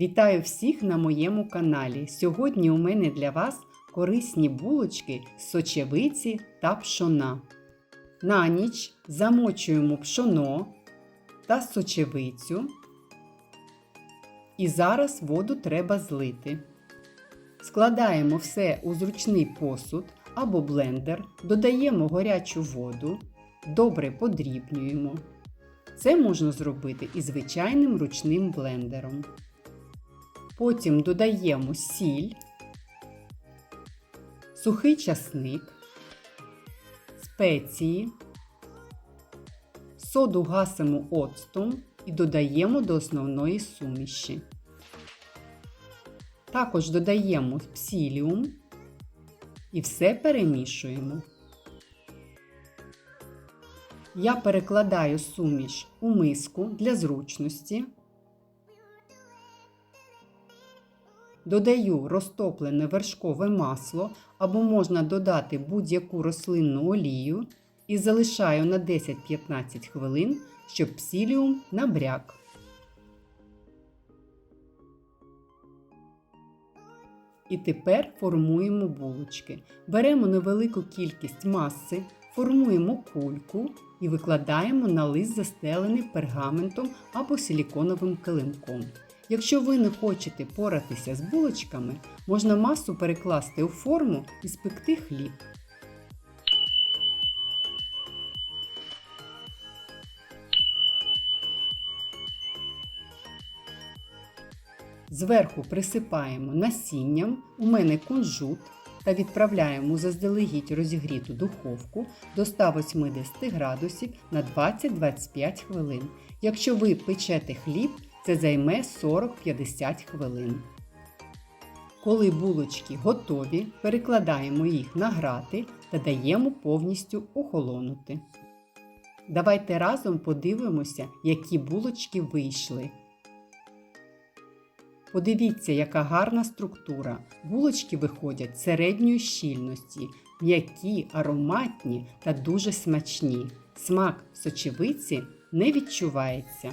Вітаю всіх на моєму каналі. Сьогодні у мене для вас корисні булочки з сочевиці та пшона. На ніч замочуємо пшоно та сочевицю. І зараз воду треба злити. Складаємо все у зручний посуд або блендер, додаємо гарячу воду, добре подрібнюємо. Це можна зробити і звичайним ручним блендером. Потім додаємо сіль, сухий часник, спеції, соду гасимо оцтом і додаємо до основної суміші. Також додаємо псіліум і все перемішуємо. Я перекладаю суміш у миску для зручності. Додаю розтоплене вершкове масло або можна додати будь-яку рослинну олію і залишаю на 10-15 хвилин, щоб псіліум набряк. І тепер формуємо булочки. Беремо невелику кількість маси, формуємо кульку і викладаємо на лист застелений пергаментом або силіконовим килимком. Якщо ви не хочете поратися з булочками, можна масу перекласти у форму і спекти хліб. Зверху присипаємо насінням, у мене кунжут та відправляємо заздалегідь розігріту духовку до 180 градусів на 20-25 хвилин. Якщо ви печете хліб, це займе 40-50 хвилин. Коли булочки готові, перекладаємо їх на грати та даємо повністю охолонути. Давайте разом подивимося, які булочки вийшли. Подивіться, яка гарна структура. Булочки виходять середньої щільності, м'які, ароматні та дуже смачні. Смак сочевиці не відчувається.